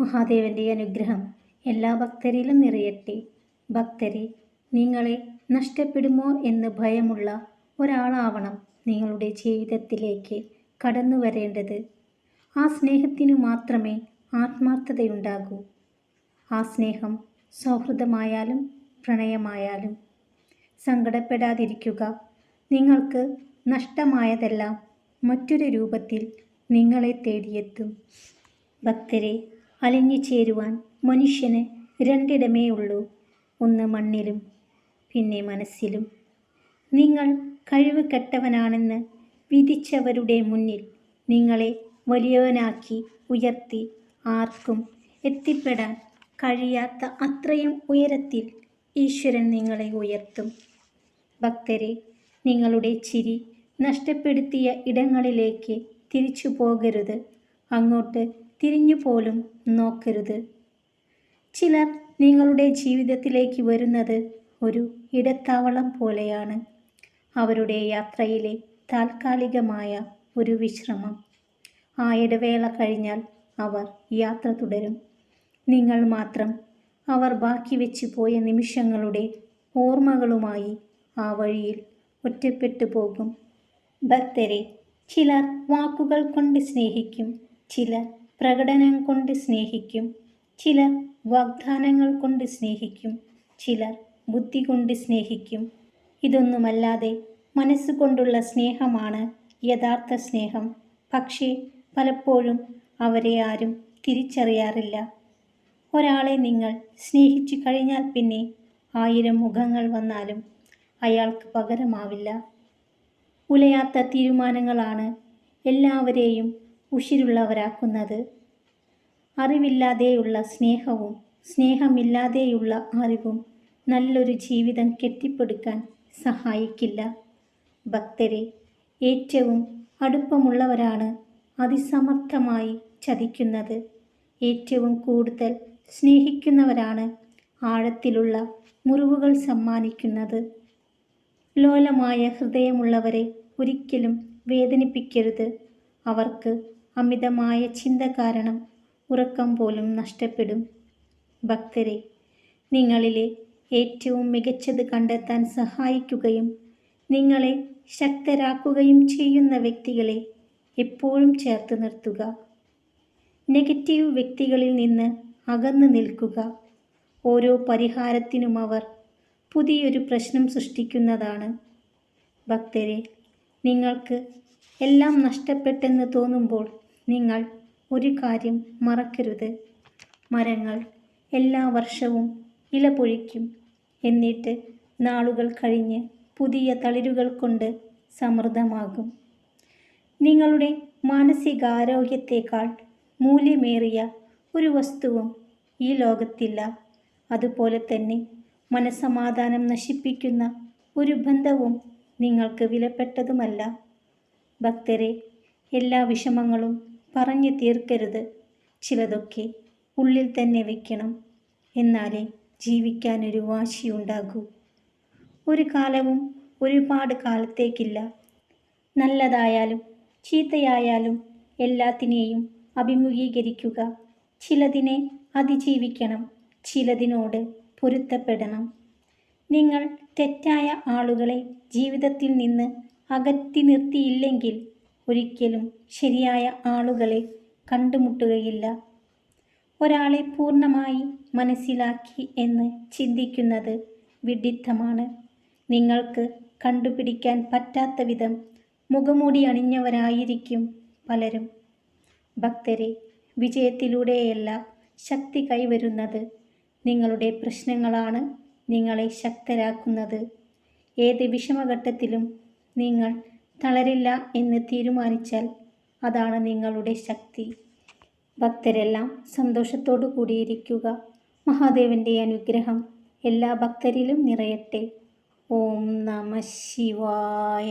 മഹാദേവന്റെ അനുഗ്രഹം എല്ലാ ഭക്തരിലും നിറയട്ടെ. ഭക്തരെ നിങ്ങളെ നഷ്ടപ്പെടുമോ എന്ന് ഭയമുള്ള ഒരാളാവണം നിങ്ങളുടെ ജീവിതത്തിലേക്ക് കടന്നു വരേണ്ടത്. ആ സ്നേഹത്തിനു മാത്രമേ ആത്മാർത്ഥതയുണ്ടാകൂ. ആ സ്നേഹം സൗഹൃദമായാലും പ്രണയമായാലും സങ്കടപ്പെടാതിരിക്കുക. നിങ്ങൾക്ക് നഷ്ടമായതെല്ലാം മറ്റൊരു രൂപത്തിൽ നിങ്ങളെ തേടിയെത്തും. ഭക്തരെ അലിഞ്ഞു ചേരുവാൻ മനുഷ്യന് രണ്ടിടമേ ഉള്ളൂ ഒന്ന് മണ്ണിലും പിന്നെ മനസ്സിലും. നിങ്ങൾ കഴിവ് കെട്ടവനാണെന്ന് വിധിച്ചവരുടെ മുന്നിൽ നിങ്ങളെ വലിയവനാക്കി ഉയർത്തി ആർക്കും എത്തിപ്പെടാൻ കഴിയാത്ത അത്രയും ഉയരത്തിൽ ഈശ്വരൻ നിങ്ങളെ ഉയർത്തും. ഭക്തരെ നിങ്ങളുടെ ചിരി നഷ്ടപ്പെടുത്തിയ ഇടങ്ങളിലേക്ക് തിരിച്ചു പോകരുത് അങ്ങോട്ട് തിരിഞ്ഞു പോലും നോക്കരുത്. ചിലർ നിങ്ങളുടെ ജീവിതത്തിലേക്ക് വരുന്നത് ഒരു ഇടത്താവളം പോലെയാണ്. അവരുടെ യാത്രയിലെ താൽക്കാലികമായ ഒരു വിശ്രമം. ആ ഇടവേള കഴിഞ്ഞാൽ അവർ യാത്ര തുടരും. നിങ്ങൾ മാത്രം അവർ ബാക്കി വെച്ച് പോയ നിമിഷങ്ങളുടെ ഓർമ്മകളുമായി ആ വഴിയിൽ ഒറ്റപ്പെട്ടു പോകും. ഭക്തരെ ചിലർ വാക്കുകൾ കൊണ്ട് സ്നേഹിക്കും ചിലർ പ്രകടനം കൊണ്ട് സ്നേഹിക്കും. ചിലർ വാഗ്ദാനങ്ങൾ കൊണ്ട് സ്നേഹിക്കും. ചിലർ ബുദ്ധി കൊണ്ട് സ്നേഹിക്കും. ഇതൊന്നുമല്ലാതെ മനസ്സുകൊണ്ടുള്ള സ്നേഹമാണ് യഥാർത്ഥ സ്നേഹം. പക്ഷേ പലപ്പോഴും അവരെ ആരും തിരിച്ചറിയാറില്ല. ഒരാളെ നിങ്ങൾ സ്നേഹിച്ചു കഴിഞ്ഞാൽ പിന്നെ ആയിരം മുഖങ്ങൾ വന്നാലും അയാൾക്ക് പകരമാവില്ല. ഉലയാത്ത തീരുമാനങ്ങളാണ് എല്ലാവരെയും ഉഷിരുള്ളവരാക്കുന്നത് അറിവില്ലാതെയുള്ള സ്നേഹവും സ്നേഹമില്ലാതെയുള്ള അറിവും നല്ലൊരു ജീവിതം കെട്ടിപ്പടുക്കാൻ സഹായിക്കില്ല. ഭക്തരെ ഏറ്റവും അടുപ്പമുള്ളവരാണ് അതിസമർത്ഥമായി ചതിക്കുന്നത്. ഏറ്റവും കൂടുതൽ സ്നേഹിക്കുന്നവരാണ് ആഴത്തിലുള്ള മുറിവുകൾ സമ്മാനിക്കുന്നത്. ലോലമായ ഹൃദയമുള്ളവരെ ഒരിക്കലും വേദനിപ്പിക്കരുത്. അവർക്ക് അമിതമായ ചിന്ത കാരണം ഉറക്കം പോലും നഷ്ടപ്പെടും. ഭക്തരെ നിങ്ങളിലെ ഏറ്റവും മികച്ചത് കണ്ടെത്താൻ സഹായിക്കുകയും നിങ്ങളെ ശക്തരാക്കുകയും ചെയ്യുന്ന വ്യക്തികളെ എപ്പോഴും ചേർത്ത് നിർത്തുക. നെഗറ്റീവ് വ്യക്തികളിൽ നിന്ന് അകന്നു നിൽക്കുക. ഓരോ പരിഹാരത്തിനും അവർ പുതിയൊരു പ്രശ്നം സൃഷ്ടിക്കുന്നതാണ്. ഭക്തരെ നിങ്ങൾക്ക് എല്ലാം നഷ്ടപ്പെട്ടെന്ന് തോന്നുമ്പോൾ നിങ്ങൾ ഒരു കാര്യം മറക്കരുത്. മരങ്ങൾ എല്ലാ വർഷവും ഇല പൊഴിക്കും. എന്നിട്ട് നാളുകൾ കഴിഞ്ഞ് പുതിയ തളിരുകൾ കൊണ്ട് സമൃദ്ധമാകും. നിങ്ങളുടെ മാനസികാരോഗ്യത്തേക്കാൾ മൂല്യമേറിയ ഒരു വസ്തുവും ഈ ലോകത്തില്ല. അതുപോലെ തന്നെ മനസമാധാനം നശിപ്പിക്കുന്ന ഒരു ബന്ധവും നിങ്ങൾക്ക് വിലപ്പെട്ടതുമല്ല. ഭക്തരെ എല്ലാ വിഷമങ്ങളും പറഞ്ഞു തീർക്കരുത്. ചിലതൊക്കെ ഉള്ളിൽ തന്നെ വയ്ക്കണം എന്നാലേ ജീവിക്കാനൊരു വാശിയുണ്ടാകൂ. ഒരു കാലവും ഒരുപാട് കാലത്തേക്കില്ല. നല്ലതായാലും ചീത്തയായാലും എല്ലാത്തിനെയും അഭിമുഖീകരിക്കുക. ചിലതിനെ അതിജീവിക്കണം. ചിലതിനോട് പൊരുത്തപ്പെടണം. നിങ്ങൾ തെറ്റായ ആളുകളെ ജീവിതത്തിൽ നിന്ന് അകറ്റി നിർത്തിയില്ലെങ്കിൽ ഒരിക്കലും ശരിയായ ആളുകളെ കണ്ടുമുട്ടുകയില്ല. ഒരാളെ പൂർണമായി മനസ്സിലാക്കി എന്ന് ചിന്തിക്കുന്നത് വിഡിത്തമാണ് നിങ്ങൾക്ക് കണ്ടുപിടിക്കാൻ പറ്റാത്ത വിധം മുഖമൂടി അണിഞ്ഞവരായിരിക്കും പലരും. ഭക്തരെ വിജയത്തിലൂടെയല്ല ശക്തി കൈവരുന്നത്. നിങ്ങളുടെ പ്രശ്നങ്ങളാണ് നിങ്ങളെ ശക്തരാക്കുന്നത്. ഏത് വിഷമഘട്ടത്തിലും നിങ്ങൾ തളരില്ല എന്ന് തീരുമാനിച്ചാൽ അതാണ് നിങ്ങളുടെ ശക്തി. ഭക്തരെല്ലാം സന്തോഷത്തോടു കൂടിയിരിക്കുക. മഹാദേവന്റെ അനുഗ്രഹം എല്ലാ ഭക്തരിലും നിറയട്ടെ. ഓം നമ ശിവായ.